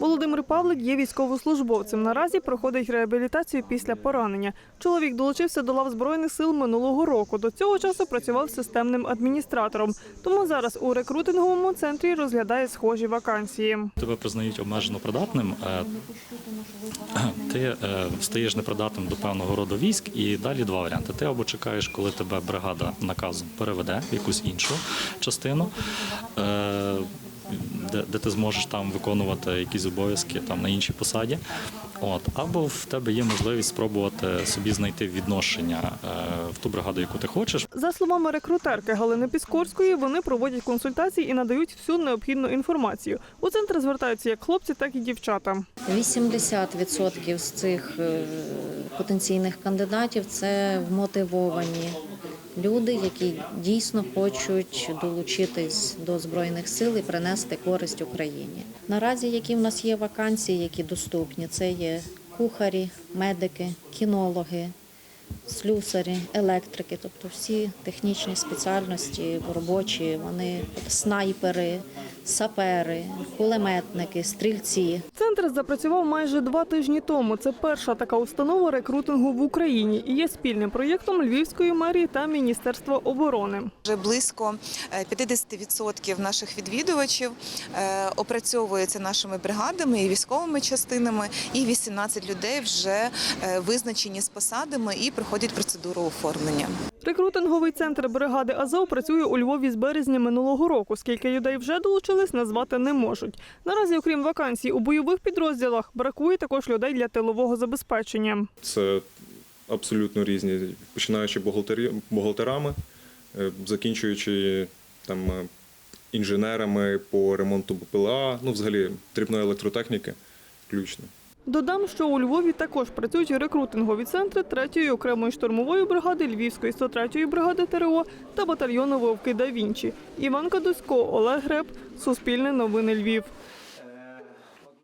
Володимир Павлик є військовослужбовцем. Наразі проходить реабілітацію після поранення. Чоловік долучився до лав збройних сил минулого року. До цього часу працював системним адміністратором. Тому зараз у рекрутинговому центрі розглядає схожі вакансії. Тебе признають обмежено придатним, е, ти е, стаєш непридатним до певного роду військ, і далі два варіанти. Ти або чекаєш, коли тебе бригада наказом переведе в якусь іншу частину. Де, де ти зможеш там виконувати якісь обов'язки там на іншій посаді, от або в тебе є можливість спробувати собі знайти відношення е, в ту бригаду, яку ти хочеш. За словами рекрутерки Галини Піскорської, вони проводять консультації і надають всю необхідну інформацію. У центр звертаються як хлопці, так і дівчата. 80% з цих е, потенційних кандидатів це вмотивовані люди, які дійсно хочуть долучитись до збройних сил і принести користь Україні. Наразі які в нас є вакансії, які доступні, це є кухарі, медики, кінологи. Слюсарі, електрики, тобто всі технічні спеціальності робочі, вони снайпери, сапери, кулеметники, стрільці. Центр запрацював майже два тижні тому. Це перша така установа рекрутингу в Україні і є спільним проєктом Львівської мерії та Міністерства оборони. Вже близько е, 50% наших відвідувачів е, опрацьовується нашими бригадами і військовими частинами, і 18 людей вже е, визначені з посадами і проходять процедуру оформлення. Рекрутинговий центр бригади Азов працює у Львові з березня минулого року. Скільки людей вже долучились, назвати не можуть. Наразі, окрім вакансій у бойових підрозділах, бракує також людей для тилового забезпечення. Це абсолютно різні, починаючи бухгалтерами, е, закінчуючи там е, інженерами по ремонту БПЛА, ну взагалі дрібної електротехніки включно. Додам, що у Львові також працюють рекрутингові центри 3-ї окремої штурмової бригади, Львівської 103-ї бригади ТРО та батальйону Вовки да Вінчі. Іван Кадусько, Олег Греб, Суспільне новини Львів.